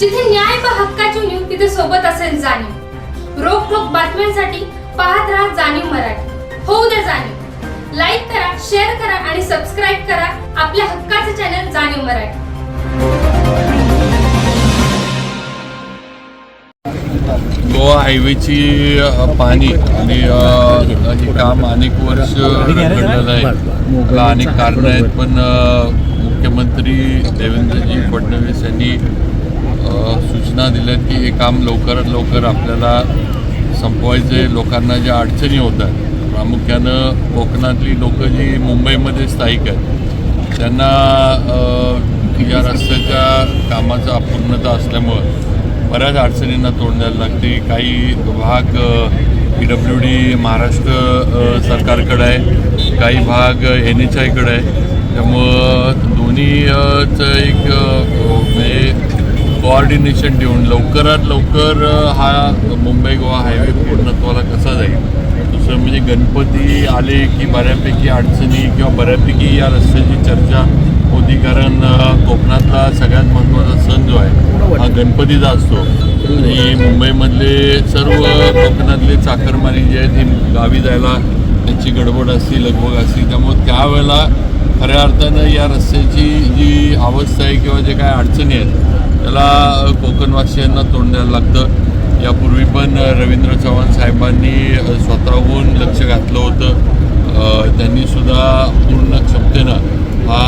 जिथे न्याय प हक्काची नेऊन तिथे सोबत असेल जाणीव. रोखोक बातम्यांसाठी पाहत राहा जाणीव मराठी. होऊ द्या जाणीव. लाईक करा शेअर करा आणि सबस्क्राईब करा आपल्या हक्काचे चॅनल जाणीव मराठी. गोवा हायवेची पाणी आणि हे काम अनेक वर्ष घडलेलं आहे. त्याला अनेक कारणं आहेत पण मुख्यमंत्री देवेंद्रजी फडणवीस यांनी सूचना दिल्यात की हे काम लवकरात लवकर आपल्याला संपवायचे. लोकांना ज्या अडचणी होतात प्रामुख्यानं कोकणातली लोक जी मुंबईमध्ये स्थायिक आहेत त्यांना या रस्त्याच्या कामाचा अपूर्णता असल्यामुळं बऱ्याच अडचणींना तोंड द्यायला लागते. काही भाग पी डब्ल्यू डी महाराष्ट्र सरकारकडं आहे काही भाग एन एच आयकडं आहे. त्यामुळं दोन्हीचं एक कोऑर्डिनेशन देऊन लवकरात लवकर हा मुंबई गोवा हायवे पूर्णत्वाला कसा जाईल? दुसरं म्हणजे गणपती आले की बऱ्यापैकी अडचणी किंवा बऱ्यापैकी या रस्त्याची चर्चा होती कारण कोकणातला सगळ्यात महत्त्वाचा सण जो आहे हा गणपतीचा असतो. आणि मुंबईमधले सर्व कोकणातले चाकरमानी जे आहेत हे गावी जायला त्यांची गडबड असती लगबग असती. त्यामुळे त्यावेळेला खऱ्या अर्थानं या रस्त्याची जी अवस्था आहे किंवा जे काय अडचणी आहेत त्याला कोकणवासियांना तोंड द्यायला लागतं. यापूर्वी पण रवींद्र चव्हाण साहेबांनी स्वतःहून लक्ष घातलं होतं. त्यांनीसुद्धा पूर्ण क्षमतेनं हा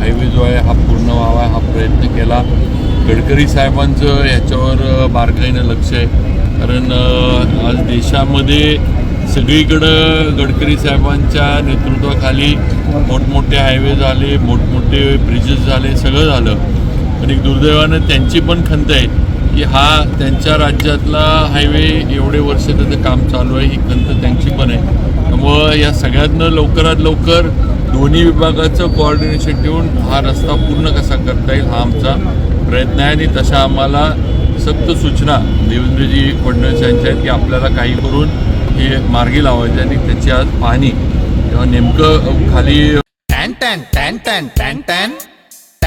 हायवे जो आहे हा पूर्ण व्हावा हा प्रयत्न केला. गडकरी साहेबांचं याच्यावर बारकाईनं लक्ष आहे. कारण आज देशामध्ये सगळीकडं गडकरी साहेबांच्या नेतृत्वाखाली मोठमोठे हायवे झाले मोठमोठे ब्रिजेस झाले सगळं झालं. आणि दुर्दैवानं त्यांची पण खंत आहे की हा त्यांच्या राज्यातला हायवे एवढे वर्ष त्याचं काम चालू आहे ही खंत त्यांची पण आहे. त्यामुळं या सगळ्यातनं लवकरात लवकर दोन्ही विभागाचं कोऑर्डिनेशन ठेवून हा रस्ता पूर्ण कसा करता येईल हा आमचा प्रयत्न आहे आणि तशा आम्हाला सक्त सूचना देवेंद्रजी फडणवीस यांच्या आहेत की आपल्याला काही करून हे मार्गी लावायचे आणि त्याची आज पाहणी. किंवा नेमकं खाली टॅन टॅन टॅन टॅन टॅन टॅन.